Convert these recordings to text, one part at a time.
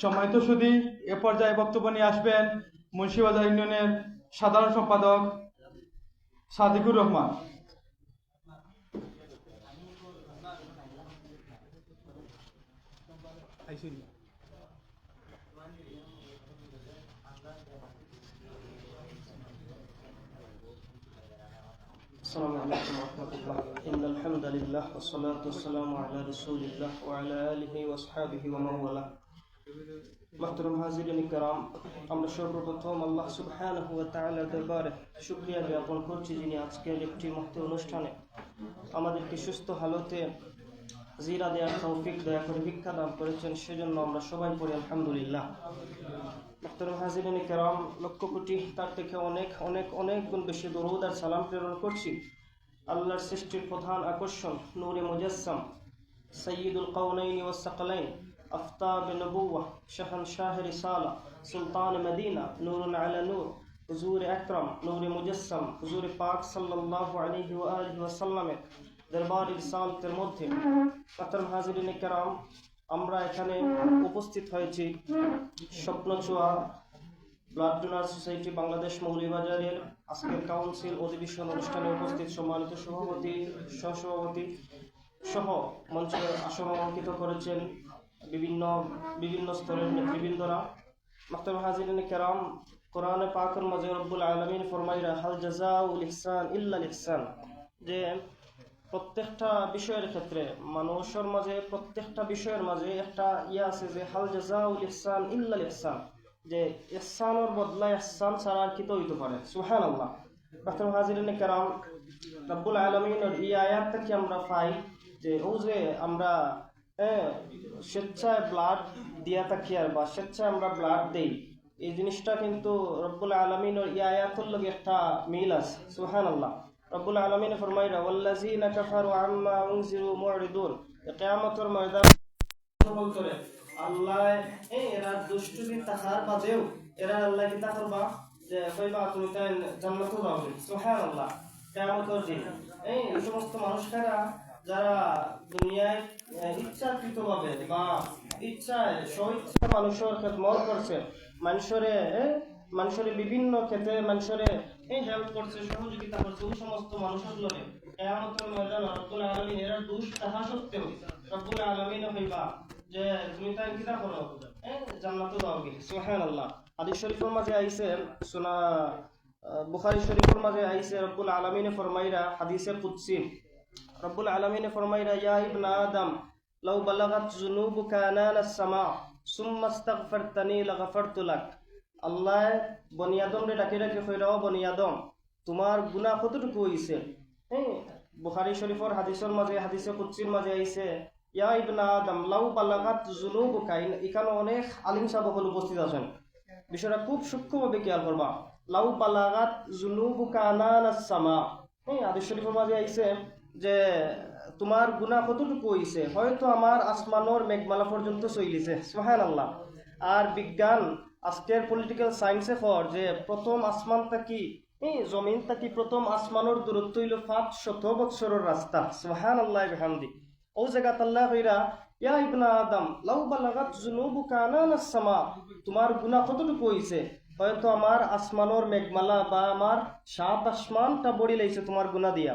সম্মানিত সুদী এ পর্যায়ে বক্তব্য নিয়ে আসবেন মুন্সিবাজার ইউনিয়নের সাধারণ সম্পাদক সাদিকুর রহমান السلام عليكم ورحمة الله إن الحمد لله والصلاة والسلام على رسول الله وعلى آله وأصحابه ومن والاه মাহতরম হাজিরিন কারাম, আমরা সর্বপ্রথম আল্লাহ দরবারে জ্ঞাপন করছি যিনি আজকের একটি মহতি অনুষ্ঠানে আমাদেরকে সুস্থ হালতে জিরা দেয়ার তৌফিক দয়া করে ভিক্ষা দান করেছেন, সেজন্য আমরা সবাই পড়ি আলহামদুলিল্লাহ। মাহতরম হাজিরিন কারাম, লক্ষ কোটি তার থেকে অনেক অনেক অনেক গুণ বেশি দরুদ আর সালাম প্রেরণ করছি। আল্লাহর সৃষ্টির প্রধান আকর্ষণ, নূরে মুজাসম সাইয়্যিদুল কাউনাইন ওয়াস আফতাব নবুয়া শাহন শাহ রিসালা, সুলতান মদিনা, নূরুন আলা নূর, হুজুর আকরাম, নূরে মুজাসসাম, হুজুর পাক ওয়া আলিহি ওয়াসাল্লামের দরবার ইরসালতের মধ্যে। মোহতারাম হাজিরিন কেরাম, আমরা এখানে উপস্থিত হয়েছি Swapnachuya blood donor society Bangladesh মৌলিবাজারের আজকের কাউন্সিল অধিবেশন অনুষ্ঠানে উপস্থিত সম্মানিত সভাপতি, সহসভাপতি সহ মঞ্চে আসন অলঙ্কিত করেছেন বিভিন্ন বিভিন্ন স্তরের নেতৃবৃন্দরা মাহতাব হাজিরিন কেরাম, কোরআনে পাকের মাঝে রব্বুল আলমিন ফরমাইরা, হাল জাজাউল ইহসান ইল্লাল ইহসান। যে প্রত্যেকটা বিষয়ের ক্ষেত্রে, মানুষের মাঝে, প্রত্যেকটা বিষয়ের মাঝে একটা ইয়ে আছে যে হাল জাজাউল ইহসান ইল্লাল ইহসান। যে ইহসানের বদলা ইহসান ছাড়া আর কি তো হইতে পারে? সুহান আল্লাহ প্রথম হাজিরিনে কেরাম, রব্বুল আলমিনের এই আয়াতটা কি আমরা পাই যে, ও যে আমরা হ্যাঁ স্বেচ্ছায় ব্লাড দিয়া থাকি আর বা স্বেচ্ছায় আমরা ব্লাড দেই। এই জিনিসটা কিন্তু রব্বুল আলমিনের এই আয়াতের লগে একটা মিল আছে সুহান আল্লাহ রব্বুল আলমিন ফরমাইরা ওয়াল্লাযীনা কাফারু আম্মা উনজিরু মুরিদুন কিয়ামতের ময়দান আল্লাহ এই এরা দুষ্টুমি তাহার বাদেও এরা আল্লাহ কি তা করবা? যে, কইবা, তুমি তাই জান্নাত যাবে সুবহানাল্লাহ, কিয়ামতের দিন। এই সমস্ত মানুষেরা যারা দুনিয়ায় বা ইচ্ছায়, স্বইচ্ছা মানুষের খেদমত করছে মানুষরে মানুষের বিভিন্ন ক্ষেত্রে মানুষের এই হেল্প করছে, সহযোগিতা করছে, ওই সমস্ত মানুষের লগে কেয়ামতের ময়দান রব্বুল আলামিন এরা দুষ তাহা সত্ত্বেও রব্বুল আলামিন হইবা যে তুমি তাই কিটা করো? জান্নাত যাওগে সুবহানাল্লাহ। হাদিস শরীফের মাঝে আইছে, সুনা বুখারী শরীফের মাঝে আইছে, রব্বুল আলামিনে ফরমাইরা হাদিসে কুদসি। রব্বুল আলামিনে ফরমাইরা, ইয়া ইবনা আদম, লাউ বালাগাত যুনুবুকা আনানা সামা, সুম্মা আস্তাগফারতানি লাগাফারতু লাক। আল্লাহ বনিয়াদম রে ডাকি ডাকি কইরাও বনিয়াদম তোমার গুনাহ কতটুকু হইছে? হ্যাঁ বুখারী শরীফর হাদিসের মাঝে, হাদিসে কুদসির মাঝে আইছে, ইয়া ইবনা আদম, লাউ বালাগাত যুনুবুকা। এখানে অনেক আলিম সাহেব উপস্থিত আছেন। বিষয়টা খুব সূক্ষ্মভাবে খেয়াল করবা। লাউ বালাগাত যুনুবুকা আনানাস সামা। হ্যাঁ হাদিস শরীফের মাঝে আইছে যে তোমার গুনাহ কতটুকু হইছে? হয়তো আমার আসমানোর মেঘমালা পর্যন্ত চলিছে, সুবহানাল্লাহ। আর বিজ্ঞান, আজকের পলিটিক্যাল সায়েন্সে ফর যে প্রথম আসমান থাকি এই জমিন থাকি প্রথম আসমানোর দূরত্ব হইল পাঁচ শত বৎসরের রাস্তা সুহান আল্লাহ হামদি ও জায়গাত আল্লাহ হইরা, ইয়া ইবনা আদম, লাউ বালাগাত যুনুবুকা আনানাস সামা, তোমার গুনাহ কতটুকু হইছে? হয়তো আমার আসমানোর মেঘমালা বা আমার সাত আসমানটা বড়ি লাইছে তোমার গুনাহ দিয়া।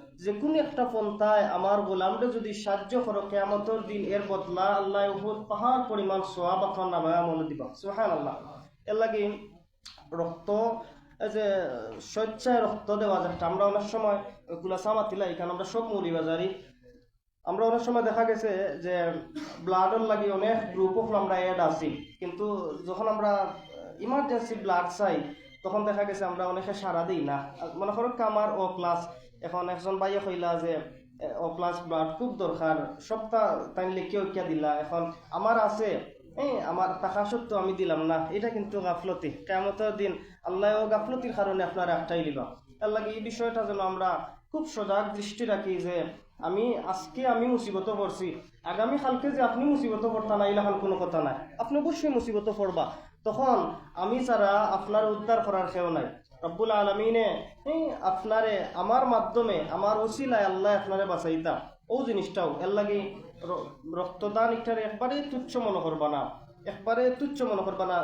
যে কোনো একটা পন্থায় আমার গোলামরে যদি সাহায্য করো, কেয়ামতের দিন এর বদলা আল্লাহ বহুত পাহাড় পরিমাণ সোয়াব আপনার নামায় মনে দিবা। সুহান আল্লাহ এর লাগে রক্ত যে স্বেচ্ছায় রক্ত দেওয়া যাচ্ছে আমরা অনেক সময় ওগুলা সামাতিলা এখানে আমরা সব মৌলিবাজারি আমরা অনেক সময় দেখা গেছে যে ব্লাডের লাগে অনেক গ্রুপ অফ আমরা অ্যাড আছি। কিন্তু যখন আমরা ইমার্জেন্সি ব্লাড চাই, তখন দেখা গেছে আমরা অনেকে সারা দিই না। মনে করো কামার ও প্লাস এখন একজন বাইয়ে কইলা যে ও প্লাস ব্লাড খুব দরকার সপ্তাহ তাই লিখে ঐক্যা দিলা? এখন আমার আছে এই আমার টাকা সত্য আমি দিলাম না। এটা কিন্তু গাফলতি। কেমতের দিন আল্লাহ গাফলতির কারণে আপনার একটাই দিবা তার লাগে এই বিষয়টা যেন আমরা খুব সজাগ দৃষ্টি রাখি যে, আমি আজকে আমি মুসিবত পড়ছি, আগামী কালকে যে আপনি মুসিবত পড়তা না এলাকান কোনো কথা নাই। আপনি অবশ্যই মুসিবত পড়বা। তখন আমি ছাড়া আপনার উদ্ধার করার কেউ নাই। রব্বুল আলমিনে আপনারে, আমার মাধ্যমে, আমার ওসিলায় আল্লাহ আপনারে বাঁচাইতা। ও জিনিসটাও, এর লাগে রক্তদান ইটার একবারে তুচ্ছ মনে করবা না একবারে তুচ্ছ মনে করবা না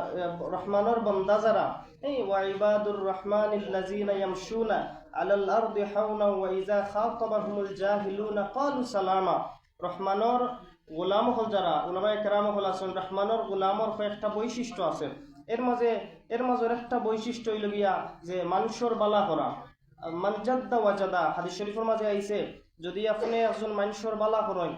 রহমানের বন্দা যারা। এই ওয়াইবাদুর রহমান ইল্লাযিনা ইয়ামশুনা আলাল আরদি হাওনা ওয়া ইযা খাতাবাহুমুল জাহিলুনা ক্বালু সালামা। রহমানের গোলাম হল যারা, উলামায়ে কেরাম হল আছেন, রহমানের গোলামর কয়েকটা বৈশিষ্ট্য আছে মাঝে, এর মাঝের একটা বৈশিষ্ট্য হইল গিয়া যে মানুষের বালা করা। মানজাদ্দা ওয়াজাদা হাদিস শরীফের মাঝে আইছে, যদি আপনি একজন মানুষের বালা করেন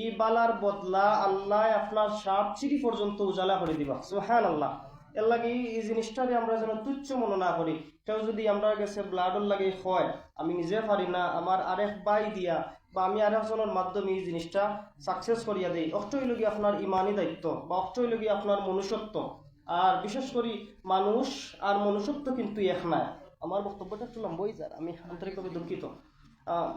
ই বালার বদলা আল্লাহ আপনার সাপ চিড়ি পর্যন্ত উজালা করে দিবা। সুহান আল্লাহ এর লাগে এই জিনিসটাকে আমরা যেন তুচ্ছ মনে না করি। কেউ যদি আমরা গেছে ব্লাডর লাগে হয়, আমি নিজে পারি না, আমার আরেক বাই দিয়া বা আমি আরেকজনের মাধ্যমে এই জিনিসটা সাকসেস করিয়া দেই অষ্ট হইল গিয়ে আপনার ইমানি দায়িত্ব বা অষ্ট হইল আপনার মনুষ্যত্ব। আর বিশেষ করে মানুষ আর মনুষ্যত্ব কিন্তু এক নাই আমার বক্তব্যটা একটু লম্বই যার, আমি আন্তরিকভাবে দুঃখিত।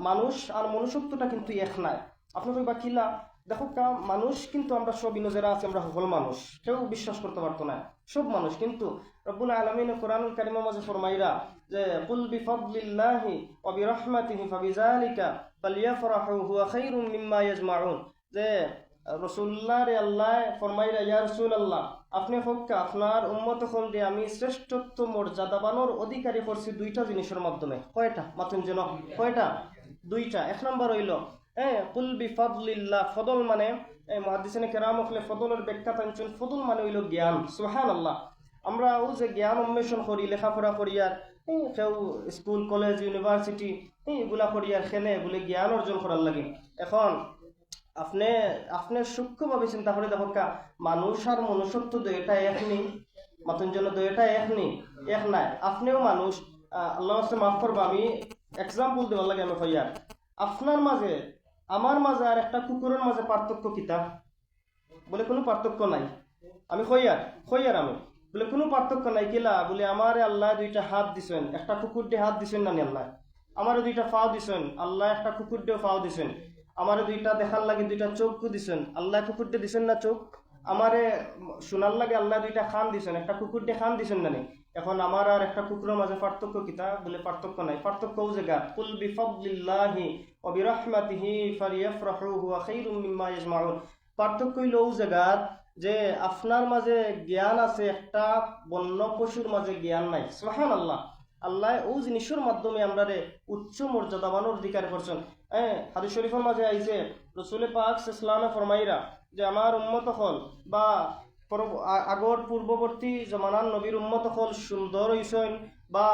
মানুষ আর মনুষ্যত্বটা কিন্তু এক নাই আপনি কইবা কিলা দেখো কা, মানুষ কিন্তু আমরা সব ইনো যারা আছে, আমরা সকল মানুষ। কেউ বিশ্বাস করতে পারতো না। সব মানুষ কিন্তু রব্বুল আলমিন কোরআনুল কারিমা মাঝে ফরমাইরা যে, কুল বিফাদলিল্লাহি ওয়া বিরহমাতিহি ফাবিযালিকা ফালিয়াফরাহু হুয়া খাইরুম মিম্মা ইয়াজমাউন। যে রসুল্লাহ আল্লাহ ফরমাইরা ইয়া রাসূলুল্লাহ, আপনি হক্কা আপনার উম্মত হল দিয়ে আমি শ্রেষ্ঠত্ব মর্যাদা বানোর অধিকারী করছি দুইটা জিনিসের মাধ্যমে। কয়টা? মাতুন যেন কয়টা? দুইটা। এক নম্বর হইল হ্যাঁ কুল বিফাদলিল্লাহ ফদল মানে এই মহাদিসিনে কেরাম হলে ফদলের ব্যাখ্যা টানছেন ফদল মানে হইল জ্ঞান। সুহান আল্লাহ আমরা ও যে জ্ঞান অন্বেষণ করি, লেখাপড়া করি আর কেউ স্কুল, কলেজ, ইউনিভার্সিটি এই এগুলা করি আর খেলে বলে জ্ঞান অর্জন করার লাগে। এখন আপনি আপনি সূক্ষ্মভাবে চিন্তা করে দেখো কা, মানুষ আর মনুষ্যত্ব দুইটা এক নেই মাতুন জন্য দুইটা এক নেই, এক নাই। আপনিও মানুষ আল্লাহ মাফ করব, আমি এক্সাম্পল দেওয়ার লাগে আমি হইয়ার আপনার মাঝে, আমার মাঝে আর একটা কুকুরের মাঝে পার্থক্য কিতা বলে কোনো পার্থক্য নাই। আমি হইয়ার হইয়ার আমি। বলে কোনো পার্থক্য নাই কিলা বলে আমার আল্লাহ দুইটা হাত দিছেন, একটা কুকুর দিয়ে হাত দিছেন না নি আল্লাহ? আমার দুইটা ফাও দিছেন, আল্লাহ একটা কুকুর দিয়ে ফাও দিছেন। আমার দুইটা দেখার লাগে দুইটা চোখ দিছেন। আল্লাহ কুকুর দিয়ে দিছেন না চোখ? আমারে শোনার লাগে আল্লাহ দুইটা খান দিছেন। একটা কুকুর দিয়ে খান দিছেন না এখন আমার আর একটা কুকুরের মাঝে পার্থক্য কিতা বলে পার্থক্য নাই। পার্থক্য ও কুল বিফাদলিল্লাহি ওয়া বিরহমাতিহি ফালিয়াফরাহু, হুয়া খাইরুম মিম্মা ইয়াজমাউন। পার্থক্য হইল ও যে আপনার মাঝে জ্ঞান আছে, একটা বন্য পশুর মাঝে জ্ঞান নাই। সুহান আল্লাহ আল্লাহ ও জিনিসের মাধ্যমে আমরা উচ্চ মর্যাদা বানোর অধিকার করছেন। হ্যাঁ হাদিস শরীফের মাঝে আইছে, রসুল পাক ইসলামে ফরমাইরা যে আমার উম্মত হল বা আগর পূর্ববর্তী জমানার নবীর উম্মত হল সুন্দর হইছেন বা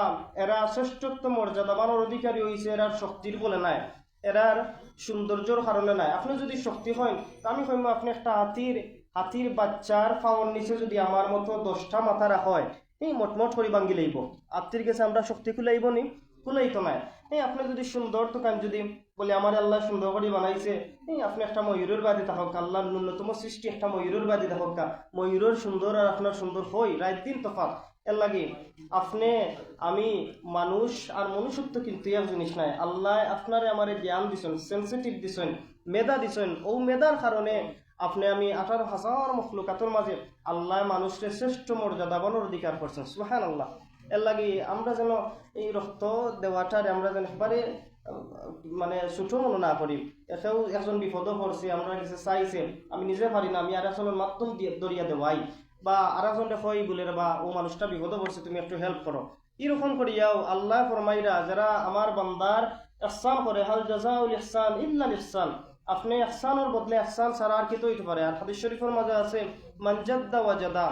এরা শ্রেষ্ঠত্ব মর্যাদা বানোর অধিকারী হইছে, এরার শক্তির বলে নাই, এরার সৌন্দর্যর কারণে নাই। আপনি যদি শক্তি হন, তা আমি কইম, আপনি একটা হাতির হাতির বাচ্চার ফাওয়ার নিচে যদি আমার মতো দশটা মাথা রাখা হয়, এই মোটমোট করে ভাঙ্গি লইব। আত্মীর কাছে আমরা শক্তি খুলাইব নি? খুলাই তো নাই। এই, আপনি যদি সুন্দর তো কান যদি বলে আমার আল্লাহ সুন্দর করে বানাইছে, এই, আপনি একটা ময়ূরের বাদী থাকক আল্লাহর ন্যূনতম সৃষ্টি একটা ময়ূরের বাদী থাকক ময়ূরের সুন্দর আর আপনার সুন্দর হই রাত দিন তফাৎ। এর লাগে আপনি, আমি মানুষ আর মনুষ্যত্ব কিন্তু এক জিনিস নাই। আল্লাহ আপনারে আমারে জ্ঞান দিছেন সেন্সিটিভ দিছেন, মেধা দিছেন। ও মেধার কারণে আপনি আমি আঠারো হাজার মখলুকাতের মাঝে আল্লাহ মানুষকে শ্রেষ্ঠ মর্যাদা বানোর অধিকার করছেন। সুহান আল্লাহ এর লাগে আমরা যেন এই রক্ত দেওয়াটার আমরা যেন একবারে মানে ছোট মনে না করি। এতেও একজন বিপদও পড়ছে, আমরা কাছে চাইছে আমি নিজে পারি না, আমি আর একজনের মাধ্যম দরিয়া দেওয়াই। বা আর একজন হয় বলে বা ও মানুষটা বিপদে পড়ছে, তুমি একটু হেল্প করো। এরকম করিয়াও আল্লাহ ফরমাইরা, যারা আমার বান্দার ইহসান করে, হাল জাজাউল ইহসান ইল্লাল ইহসান, আপনি ইহসানের বদলে ইহসান ছাড়া আর কি তো হইতে পারে? আর হাদিস শরীফের মাঝে আছে মানজাদ্দা ওয়াজাদা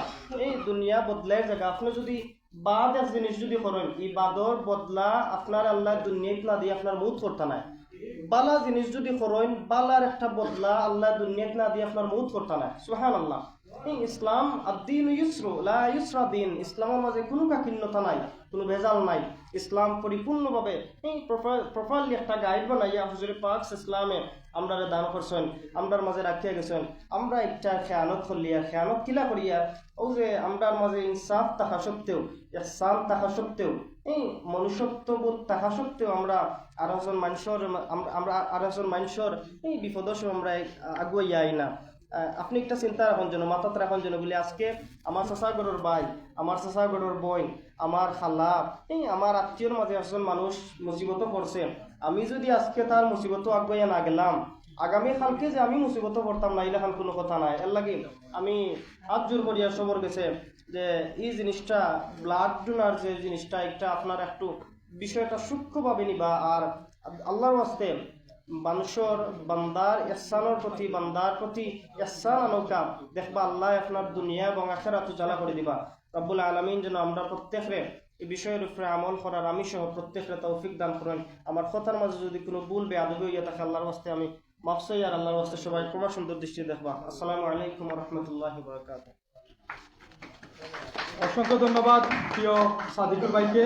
এই দুনিয়া বদলে জায়গা। আপনি যদি বাদ এক জিনিস যদি করেন এই বাদর বদলা, আপনার আল্লাহ দুনিয়াত না দিয়ে আপনার মুখ করতে নাই। বালা জিনিস যদি করেন, বালার একটা বদলা আল্লাহ দুনিয়াত না দিয়ে আপনার মুখ করতে নাই। সুহান আল্লাহ ইসলাম আদিন ইউসরু লা ইউসরা দিন। ইসলামের মাঝে কোনো কাকিন্যতা নাই, কোনো ভেজাল নাই। ইসলাম পরিপূর্ণভাবে এই প্রপারলি একটা গাইড বানাইয়া হুজুরে পাক ইসলামে আমরা দান করছেন, আমরার মাঝে রাখিয়া গেছেন। আমরা একটা খেয়ানত করলিয়া, খেয়ানত কিলা করিয়া, ও যে আমরার মাঝে ইনসাফ তাহা সত্ত্বেও, ইহসান তাহা সত্ত্বেও, এই মনুষ্যত্ববোধ তাহা সত্ত্বেও আমরা আর একজন মানুষের আমরা আর একজন মানুষের এই বিপদস আমরা আগুয়াইয়া আই না। আপনি একটা চিন্তা রাখুন যেন, মাথাত রাখুন যেন বলে, আজকে আমার চাচাগড়ের ভাই, আমার চাচাগড়ের বোন, আমার খালা, এই আমার আত্মীয়র মাঝে একজন মানুষ মুসিবত পড়ছে। আমি যদি আজকে তার মুসিবত আগুয়াইয়া না গেলাম, আগামী কালকে যে আমি মুসিবত পড়তাম না ইলাখান কোনো কথা নাই। এর লাগি আমি হাত জোর করিয়া সবর গেছে যে, এই জিনিসটা ব্লাড ডোনার যে জিনিসটা এটা আপনার একটু বিষয়টা সূক্ষ্মভাবে নিবা। আর আল্লাহর ওয়াস্তে মানুষের বান্দার ইহসানের প্রতি বান্দার প্রতি ইহসান আনৌকা, দেখবা আল্লাহ আপনার দুনিয়া এবং আখেরাত উজালা করে দিবা। রব্বুল আলমিন যেন আমরা প্রত্যেকরে এই বিষয়ের উপরে আমল করার আমি সহ প্রত্যেকরে তৌফিক দান করেন। আমার কথার মাঝে যদি কোনো ভুল বে আদবে হইয়া থাকে, আল্লাহর ওয়াস্তে আমি মাফসাই আর আল্লাহর ওয়াস্তে সবাই ক্রমা সুন্দর দৃষ্টি দেখবা। আসসালামু আলাইকুম রহমতুল্লাহ অসংখ্য ধন্যবাদ প্রিয় সাদিকুর ভাইকে।